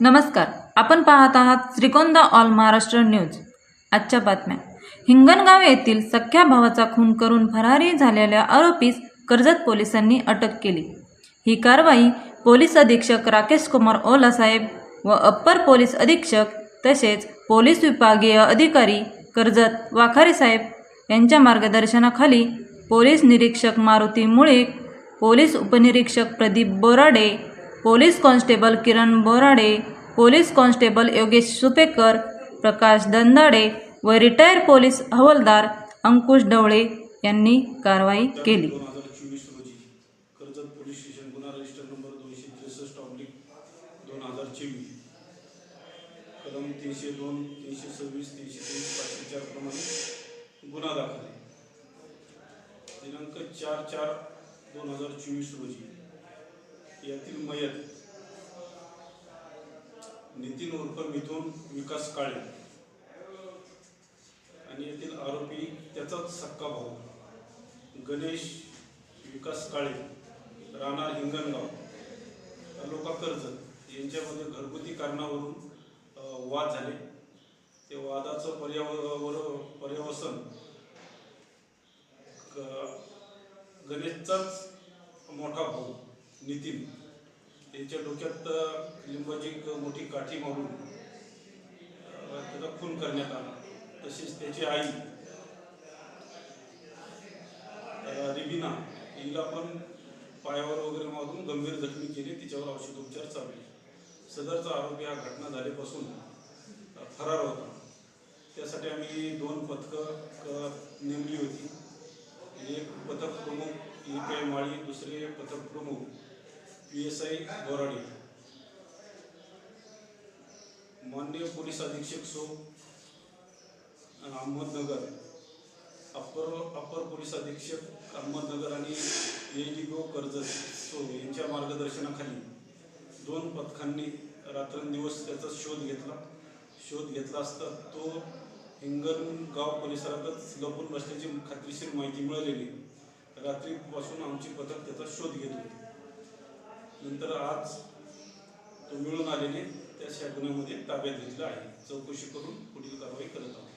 नमस्कार. आपण पाहत आहात श्रीगोंदा ऑल महाराष्ट्र न्यूज. आजच्या बातम्या. हिंगणगाव येथील सख्या भावाचा खून करून फरारी झालेल्या आरोपीस कर्जत पोलिसांनी अटक केली. ही कारवाई पोलीस अधीक्षक राकेश कुमार ओला साहेब व अप्पर पोलीस अधीक्षक तसेच पोलीस विभागीय अधिकारी कर्जत वाखारे साहेब यांच्या मार्गदर्शनाखाली पोलीस निरीक्षक मारुती मुळीक पोलीस उपनिरीक्षक Pradeep Borade police constable Kiran Borade police constable Yogesh Supekar Prakash Dandade व रिटायर पोलीस हवालदार अंकुश ढवळे यांनी कारवाई केली. गुन्हा कलम तीनशे दोन तीनशे सव्वीस तीनशे पाचशे चार प्रमाणे गुन्हा दाखल. दिनांक चार चार दोन हजार चोवीस रोजी यातील मयत. नितीन उर्फ मिथून विकास काळे. आणि येथील आरोपी त्याचाच सक्का भाऊ. गणेश विकास काळे राहणार हिंगणगाव. तालुका कर्जत यांच्यामध्ये घरगुती कारणावरून वाद झाले. ते वादाचं पर्यावर पर्यवसन ग- गणेशचाच मोठा भाऊ. नितीन त्यांच्या डोक्यात लिंबाची एक मोठी काठी मारून त्याचा खून करण्यात आला. तसेच त्याची आई रिबिना हिला पण पायावर वगैरे मारून गंभीर जखमी केली. तिच्यावर औषधोपचार चालू आहे सदरचा आरोपी हा घटना झाल्यापासून फरार होता. त्यासाठी आम्ही दोन पथकं नेमली होती. एक पथक प्रमुख ई पी आय माळी दुसरे पथकप्रमुख पी एस आय बोराडे. माननीय पोलीस अधीक्षक सो अहमदनगर अप्पर अप्पर पोलीस अधीक्षक अहमदनगर आणि ए डी गो कर्जत सो यांच्या मार्गदर्शनाखाली दोन पथकांनी रात्रंदिवस त्याचा शोध घेतला. शोध घेतला असता तो हिंगणगाव परिसरातच लपून बसल्याची खात्रीशीर माहिती मिळालेली. रात्रीपासून आमची पथक त्याचा शोध घेत होती. नंतर आज तो मिळून आलेले त्या गुन्ह्यामध्ये ताब्यात घेतला आहे. चौकशी करून पुढील कारवाई करत आहोत.